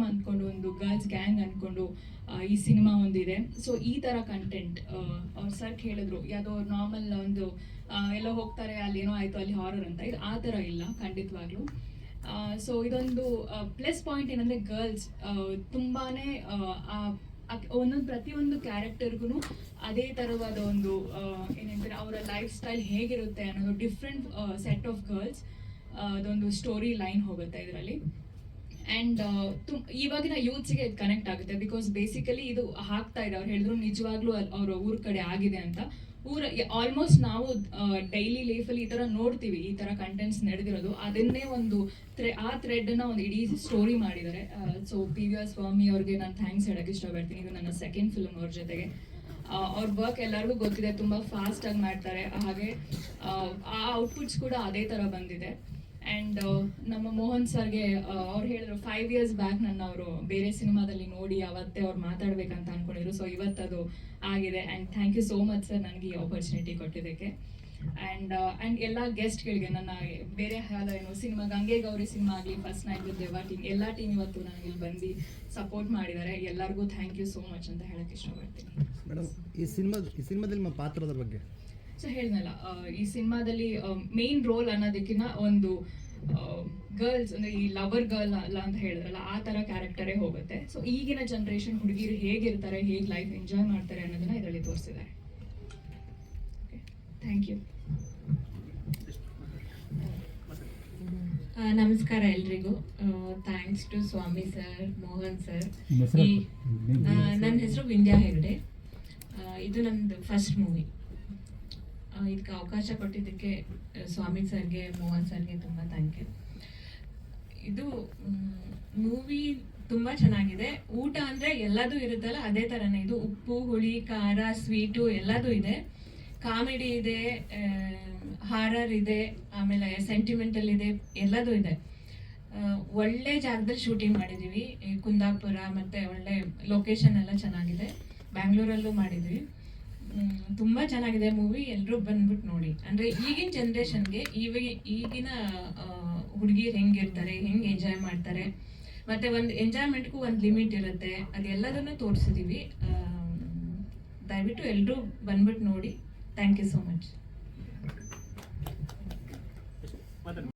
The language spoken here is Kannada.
ಅಂದ್ಕೊಂಡು ಒಂದು ಗರ್ಲ್ಸ್ ಗ್ಯಾಂಗ್ ಅನ್ಕೊಂಡು ಈ ಸಿನಿಮಾ ಒಂದಿದೆ. ಸೊ ಈ ತರ ಕಂಟೆಂಟ್ ಅವ್ರು ಸರ್ ಹೇಳಿದ್ರು ಯಾವುದೋ ನಾರ್ಮಲ್ ಒಂದು ಎಲ್ಲ ಹೋಗ್ತಾರೆ ಅಲ್ಲಿ ಏನೋ ಆಯ್ತು, ಅಲ್ಲಿ ಹಾರರ್ ಅಂತ. ಇದು ಆ ತರ ಇಲ್ಲ, ಖಂಡಿತವಾಗ್ಲೂ. ಸೊ ಇದೊಂದು ಪ್ಲಸ್ ಪಾಯಿಂಟ್ ಏನಂದ್ರೆ ಗರ್ಲ್ಸ್ ತುಂಬಾ ಒಂದೊಂದು ಪ್ರತಿಯೊಂದು ಕ್ಯಾರೆಕ್ಟರ್ಗೂ ಅದೇ ತರವಾದ ಒಂದು ಏನಂತಾರೆ, ಅವರ ಲೈಫ್ ಸ್ಟೈಲ್ ಹೇಗಿರುತ್ತೆ ಅನ್ನೋದು ಡಿಫ್ರೆಂಟ್ ಸೆಟ್ ಆಫ್ ಗರ್ಲ್ಸ್ ಅದೊಂದು ಸ್ಟೋರಿ ಲೈನ್ ಹೋಗುತ್ತೆ ಇದರಲ್ಲಿ. ಆ್ಯಂಡ್ ಇವಾಗಿನ ಯೂತ್ಸ್ಗೆ ಇದು ಕನೆಕ್ಟ್ ಆಗುತ್ತೆ. ಬಿಕಾಸ್ ಬೇಸಿಕಲಿ ಇದು ಹಾಕ್ತಾ ಇದೆ. ಅವ್ರು ಹೇಳಿದ್ರು ನಿಜವಾಗ್ಲೂ ಅವ್ರ ಊರ ಕಡೆ ಆಗಿದೆ ಅಂತ. ಊರ ಆಲ್ಮೋಸ್ಟ್ ನಾವು ಡೈಲಿ ಲೈಫಲ್ಲಿ ಈ ಥರ ನೋಡ್ತೀವಿ. ಈ ಥರ ಕಂಟೆಂಟ್ಸ್ ನಡೆದಿರೋದು. ಅದನ್ನೇ ಒಂದು ಥ್ರೆ ಆ ಥ್ರೆಡ್ನ ಒಂದು ಇಡೀ ಸ್ಟೋರಿ ಮಾಡಿದ್ದಾರೆ. So P V R Swamy ಅವ್ರಿಗೆ ನಾನು ಥ್ಯಾಂಕ್ಸ್ ಹೇಳೋಕೆ ಇಷ್ಟಪಡ್ತೀನಿ. ಇದು ನನ್ನ ಸೆಕೆಂಡ್ ಫಿಲ್ಮ್ ಅವ್ರ ಜೊತೆಗೆ. ಅವ್ರ ವರ್ಕ್ ಎಲ್ಲರಿಗೂ ಗೊತ್ತಿದೆ. ತುಂಬ ಫಾಸ್ಟಾಗಿ ಮಾಡ್ತಾರೆ. ಹಾಗೆ, ಆ ಔಟ್ಪುಟ್ಸ್ ಕೂಡ ಅದೇ ಥರ ಬಂದಿದೆ. ಆ್ಯಂಡ್ ನಮ್ಮ ಮೋಹನ್ ಸರ್ಗೆ ಅವ್ರು ಹೇಳಿದ್ರು ಫೈವ್ ಇಯರ್ಸ್ ಬ್ಯಾಕ್ ನನ್ನ ಅವರು ಬೇರೆ ಸಿನಿಮಾದಲ್ಲಿ ನೋಡಿ ಅವತ್ತೇ ಅವ್ರು ಮಾತಾಡ್ಬೇಕಂತ ಅನ್ಕೊಂಡಿದ್ರು. ಸೊ ಇವತ್ತದು ಆಗಿದೆ. And thank you so much sir ನನಗೆ ಈ ಆಪರ್ಚುನಿಟಿ ಕೊಟ್ಟಿದ್ದಕ್ಕೆ. ಆ್ಯಂಡ್ ಆ್ಯಂಡ್ ಎಲ್ಲ ಗೆಸ್ಟ್ಗಳಿಗೆ ನನ್ನ ಬೇರೆ ಹಾಲ ಏನು ಸಿನಿಮಾ ಗಂಗೆ ಗೌರಿ ಸಿನಿಮಾ ಆಗಲಿ ಫಸ್ಟ್ ನೈಟ್ ದೇವ ಟೀಮ್ ಎಲ್ಲ ಟೀಮ್ ಇವತ್ತು ನನಗೆ ಇಲ್ಲಿ ಬಂದು ಸಪೋರ್ಟ್ ಮಾಡಿದ್ದಾರೆ. ಎಲ್ಲರಿಗೂ ಥ್ಯಾಂಕ್ ಯು ಸೋ ಮಚ್ ಅಂತ ಹೇಳಕ್ಕೆ ಇಷ್ಟಪಡ್ತೀನಿ. ಮೇಡಮ್ ಈ ಸಿನಿಮಾ ಈ ಸಿನಿಮಾದಲ್ಲಿ ನಿಮ್ಮ ಪಾತ್ರದ ಬಗ್ಗೆ? ಸೊ ಹೇಳ್ದಲ್ಲ ಈ ಸಿನಿಮಾದಲ್ಲಿ ಮೇನ್ ರೋಲ್ ಅನ್ನೋದಕ್ಕಿಂತ ಒಂದು ಗರ್ಲ್ಸ್ ಅಂದ್ರೆ ಈ ಲವರ್ ಗರ್ಲ್ ಅಲ್ಲ ಅಂತ ಹೇಳಿದ್ರಲ್ಲ ಆ ತರ ಕ್ಯಾರೆಕ್ಟರೇ ಹೋಗುತ್ತೆ. ಸೊ ಈಗಿನ ಜನರೇಷನ್ ಹುಡುಗಿರು ಹೇಗಿರ್ತಾರೆ ಹೇಗೆ ಲೈಫ್ ಎಂಜಾಯ್ ಮಾಡ್ತಾರೆ ಅನ್ನೋದನ್ನ ಇದರಲ್ಲಿ ತೋರಿಸಿದ್ದಾರೆ. ಥ್ಯಾಂಕ್ ಯು ಆ, ನಮಸ್ಕಾರ ಎಲ್ರಿಗೂ. Thanks to Swamy sir Mohan sir ಈ ನನ್ನ ಹೆಸರು ವಿಂಧ್ಯಾ ಹೆಗ್ಡೆ. ಇದು ನಮ್ಮದು ಫಸ್ಟ್ ಮೂವಿ ಇದಕ್ಕೆ ಅವಕಾಶ ಕೊಟ್ಟಿದ್ದಕ್ಕೆ ಸ್ವಾಮಿ ಸರ್ಗೆ, ಮೋಹನ್ ಸರ್ಗೆ ತುಂಬ ಥ್ಯಾಂಕ್ ಯು ಇದು ಮೂವಿ ತುಂಬ ಚೆನ್ನಾಗಿದೆ. ಊಟ ಅಂದರೆ ಎಲ್ಲದೂ ಇರುತ್ತಲ್ಲ, ಅದೇ ಥರನೇ ಇದು ಉಪ್ಪು, ಹುಳಿ, ಖಾರ ಸ್ವೀಟು ಎಲ್ಲದೂ ಇದೆ. ಕಾಮಿಡಿ ಇದೆ ಹಾರರ್ ಇದೆ, ಆಮೇಲೆ ಸೆಂಟಿಮೆಂಟಲ್ ಇದೆ, ಎಲ್ಲದೂ ಇದೆ. ಒಳ್ಳೆ ಜಾಗದಲ್ಲಿ ಶೂಟಿಂಗ್ ಮಾಡಿದ್ದೀವಿ ಕುಂದಾಪುರ ಮತ್ತು ಒಳ್ಳೆ ಲೊಕೇಶನ್ ಎಲ್ಲ ಚೆನ್ನಾಗಿದೆ. ಬ್ಯಾಂಗ್ಳೂರಲ್ಲೂ ಮಾಡಿದ್ವಿ. ತುಂಬ ಚೆನ್ನಾಗಿದೆ ಮೂವಿ ಎಲ್ಲರೂ ಬಂದ್ಬಿಟ್ಟು ನೋಡಿ. ಅಂದ್ರೆ ಈಗಿನ ಜನ್ರೇಷನ್ಗೆ ಇವಾಗ ಈಗಿನ ಹುಡುಗಿರು ಹೆಂಗಿರ್ತಾರೆ, ಹೆಂಗೆ ಎಂಜಾಯ್ ಮಾಡ್ತಾರೆ. ಮತ್ತೆ ಒಂದು ಎಂಜಾಯ್ಮೆಂಟ್ಗೂ ಒಂದು ಲಿಮಿಟ್ ಇರುತ್ತೆ. ಅದೆಲ್ಲದನ್ನು ತೋರಿಸಿದೀವಿ. ದಯವಿಟ್ಟು ಎಲ್ಲರೂ ಬಂದ್ಬಿಟ್ಟು ನೋಡಿ. Thank you so much